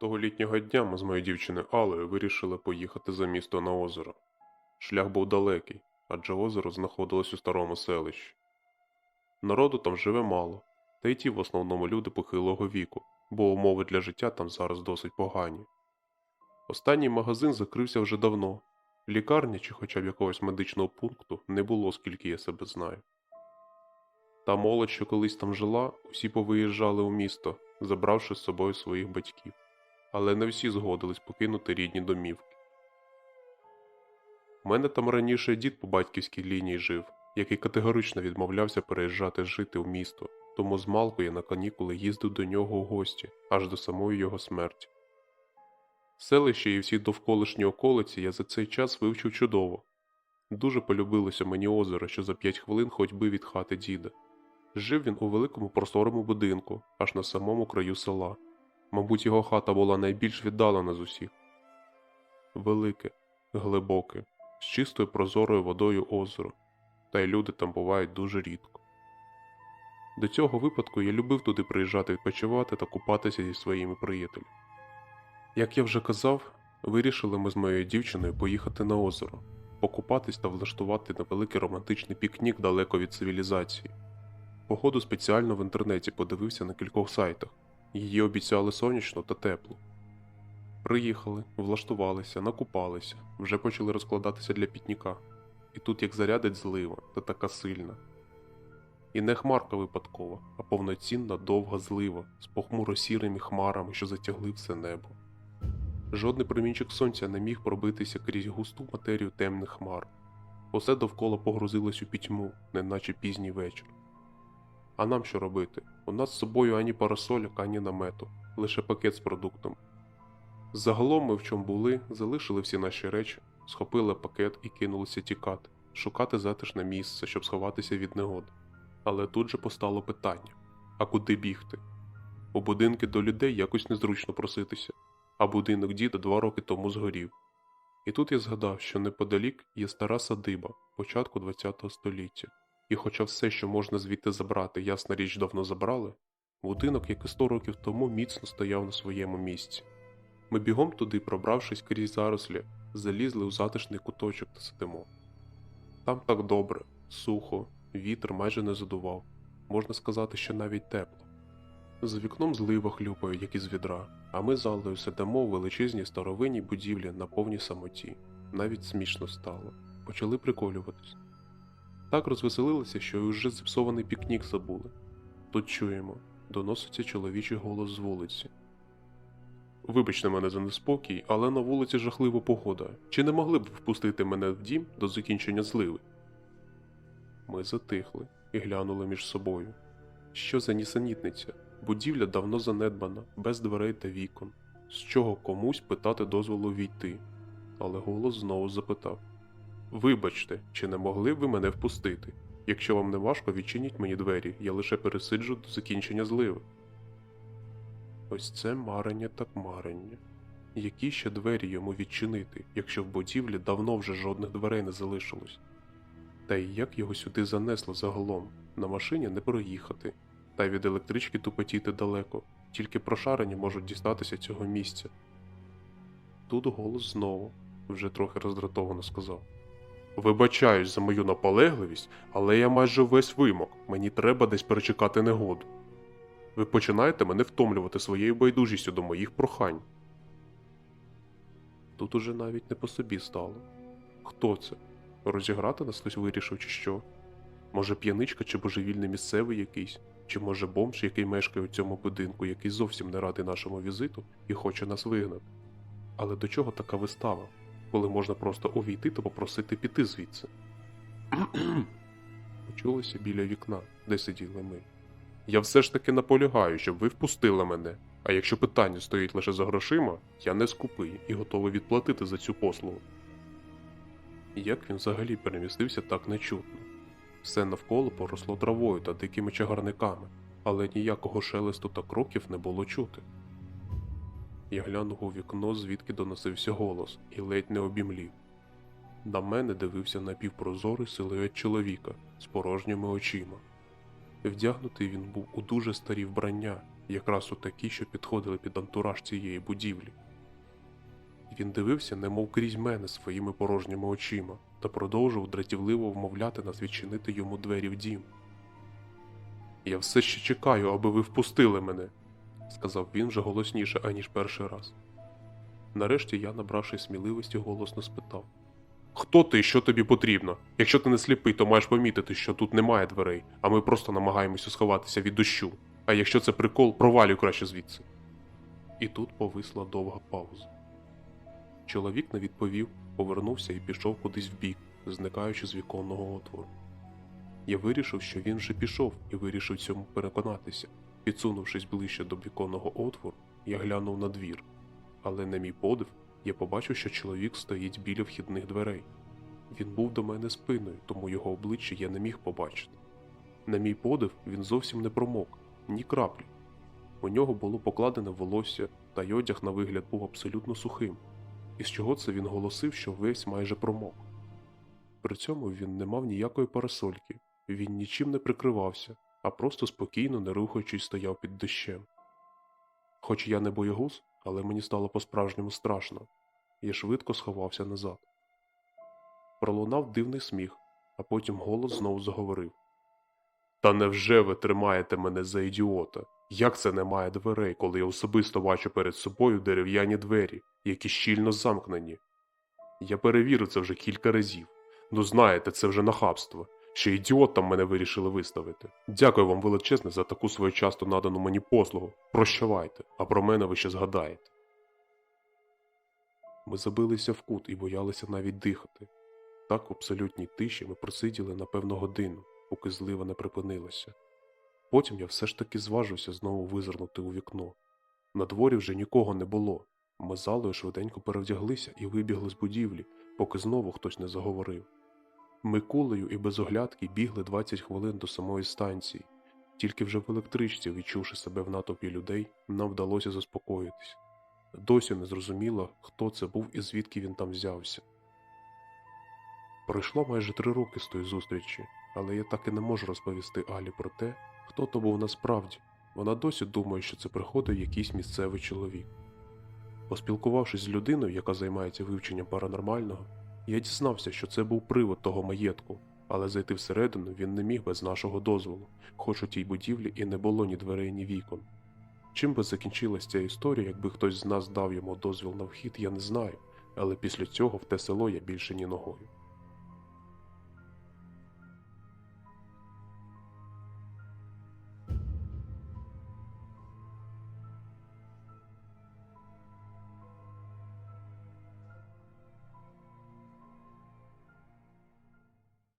Того літнього дня ми з моєю дівчиною Алею вирішили поїхати за місто на озеро. Шлях був далекий, адже озеро знаходилось у старому селищі. Народу там живе мало, та й ті в основному люди похилого віку, бо умови для життя там зараз досить погані. Останній магазин закрився вже давно. Лікарні чи хоча б якогось медичного пункту не було, скільки я себе знаю. Та молодь, що колись там жила, усі повиїжджали у місто, забравши з собою своїх батьків, але не всі згодились покинути рідні домівки. У мене там раніше дід по батьківській лінії жив, який категорично відмовлявся переїжджати жити в місто, тому змалку я на канікули їздив до нього у гості аж до самої його смерті. Селище і всі довколишні околиці я за цей час вивчив чудово. Дуже полюбилося мені озеро, що за п'ять хвилин ходьби від хати діда. Жив він у великому просторому будинку, аж на самому краю села. Мабуть, його хата була найбільш віддалена з усіх. Велике, глибоке, з чистою прозорою водою озеро, та й люди там бувають дуже рідко. До цього випадку я любив туди приїжджати відпочивати та купатися зі своїми приятелями. Як я вже казав, вирішили ми з моєю дівчиною поїхати на озеро, покупатись та влаштувати невеликий романтичний пікнік далеко від цивілізації. Погоду спеціально в інтернеті подивився на кількох сайтах. Її обіцяли сонячно та тепло. Приїхали, влаштувалися, накупалися, вже почали розкладатися для пікніка. І тут як зарядить злива, та така сильна. І не хмарка випадкова, а повноцінна довга злива з похмуро сірими хмарами, що затягли все небо. Жодний промінчик сонця не міг пробитися крізь густу матерію темних хмар. Усе довкола погрузилось у пітьму, неначе пізній вечір. А нам що робити? У нас з собою ані парасоляк, ані намету, лише пакет з продуктами. Загалом ми в чому були, залишили всі наші речі, схопили пакет і кинулися тікати, шукати затишне місце, щоб сховатися від негод. Але тут же постало питання: а куди бігти? У будинки до людей якось незручно проситися, а будинок діда два роки тому згорів. І тут я згадав, що неподалік є стара садиба початку ХХ століття. І хоча все, що можна звідти забрати, ясна річ давно забрали, будинок, як і сто років тому, міцно стояв на своєму місці. Ми бігом туди, пробравшись крізь зарослі, залізли у затишний куточок та сидимо. Там так добре, сухо, вітер майже не задував, можна сказати, що навіть тепло. За вікном злива хлюпає, як із відра, а ми з Аллою сидимо у величезній старовинній будівлі на повній самоті. Навіть смішно стало. Почали приколюватись. Так розвеселилися, що й уже зіпсований пікнік забули. Тут чуємо, доноситься чоловічий голос з вулиці. Вибачте мене за неспокій, але на вулиці жахлива погода. Чи не могли б впустити мене в дім до закінчення зливи? Ми затихли і глянули між собою. Що за нісенітниця? Будівля давно занедбана, без дверей та вікон. З чого комусь питати дозволу війти? Але голос знову запитав: Вибачте, чи не могли б ви мене впустити? Якщо вам не важко, відчиніть мені двері, я лише пересиджу до закінчення зливи. Ось це марення так марення. Які ще двері йому відчинити, якщо в будівлі давно вже жодних дверей не залишилось? Та й як його сюди занесло загалом? На машині не проїхати, та й від електрички тупотіти далеко, тільки прошарені можуть дістатися цього місця. Тут голос знову, вже трохи роздратовано сказав. Вибачаюсь за мою наполегливість, але я майже весь вимок, мені треба десь перечекати негоду. Ви починаєте мене втомлювати своєю байдужістю до моїх прохань. Тут уже навіть не по собі стало. Хто це? Розіграти нас хтось вирішив, чи що? Може, п'яничка чи божевільний місцевий якийсь, чи може бомж, який мешкає у цьому будинку, який зовсім не радий нашому візиту і хоче нас вигнати. Але до чого така вистава, коли можна просто увійти та попросити піти звідси? Почулося біля вікна, де сиділи ми. Я все ж таки наполягаю, щоб ви впустили мене. А якщо питання стоїть лише за грошима, я не скупий і готовий відплатити за цю послугу. Як він взагалі перемістився так нечутно? Все навколо поросло травою та дикими чагарниками, але ніякого шелесту та кроків не було чути. Я глянув у вікно, звідки доносився голос, і ледь не обімлів. На мене дивився напівпрозорий силует чоловіка з порожніми очима. Вдягнутий він був у дуже старі вбрання, якраз у такі, що підходили під антураж цієї будівлі. Він дивився, немов крізь мене своїми порожніми очима, та продовжував дратівливо вмовляти нас відчинити йому двері в дім. Я все ще чекаю, аби ви впустили мене, сказав він вже голосніше, аніж перший раз. Нарешті я, набравши сміливості, голосно спитав: Хто ти що тобі потрібно? Якщо ти не сліпий, то маєш помітити, що тут немає дверей, а ми просто намагаємося сховатися від дощу. А якщо це прикол, провалюй краще звідси. І тут повисла довга пауза. Чоловік не відповів, повернувся і пішов кудись вбік, зникаючи з віконного отвору. Я вирішив, що він вже пішов, і вирішив цьому переконатися. Підсунувшись ближче до віконного отвору, я глянув на двір. Але на мій подив, я побачив, що чоловік стоїть біля вхідних дверей. Він був до мене спиною, тому його обличчя я не міг побачити. На мій подив, він зовсім не промок, ні краплі. У нього було покладене волосся, та й одяг на вигляд був абсолютно сухим. Із чого це він голосив, що весь майже промок. При цьому він не мав ніякої парасольки, він нічим не прикривався, а просто спокійно, не рухаючись, стояв під дощем. Хоч я не боягуз, але мені стало по-справжньому страшно. Я швидко сховався назад. Пролунав дивний сміх, а потім голос знову заговорив. Та невже ви тримаєте мене за ідіота? Як це немає дверей, коли я особисто бачу перед собою дерев'яні двері, які щільно замкнені? Я перевірив це вже кілька разів. Ну знаєте, це вже нахабство. Ще ідіотом мене вирішили виставити. Дякую вам величезне за таку своєчасно надану мені послугу. Прощавайте, а про мене ви ще згадаєте. Ми забилися в кут і боялися навіть дихати. Так в абсолютній тиші ми просиділи напевно годину, поки злива не припинилася. Потім я все ж таки зважився знову визирнути у вікно. На дворі вже нікого не було. Ми залою швиденько перевдяглися і вибігли з будівлі, поки знову хтось не заговорив. Ми кулею і без оглядки бігли 20 хвилин до самої станції. Тільки вже в електричці, відчувши себе в натовпі людей, нам вдалося заспокоїтись. Досі не зрозуміло, хто це був і звідки він там взявся. Пройшло майже три роки з тої зустрічі, але я так і не можу розповісти Алі про те, хто то був насправді. Вона досі думає, що це приходив якийсь місцевий чоловік. Поспілкувавшись з людиною, яка займається вивченням паранормального, я дізнався, що це був привод того маєтку, але зайти всередину він не міг без нашого дозволу, хоч у тій будівлі і не було ні дверей, ні вікон. Чим би закінчилась ця історія, якби хтось з нас дав йому дозвіл на вхід, я не знаю, але після цього в те село я більше ні ногою.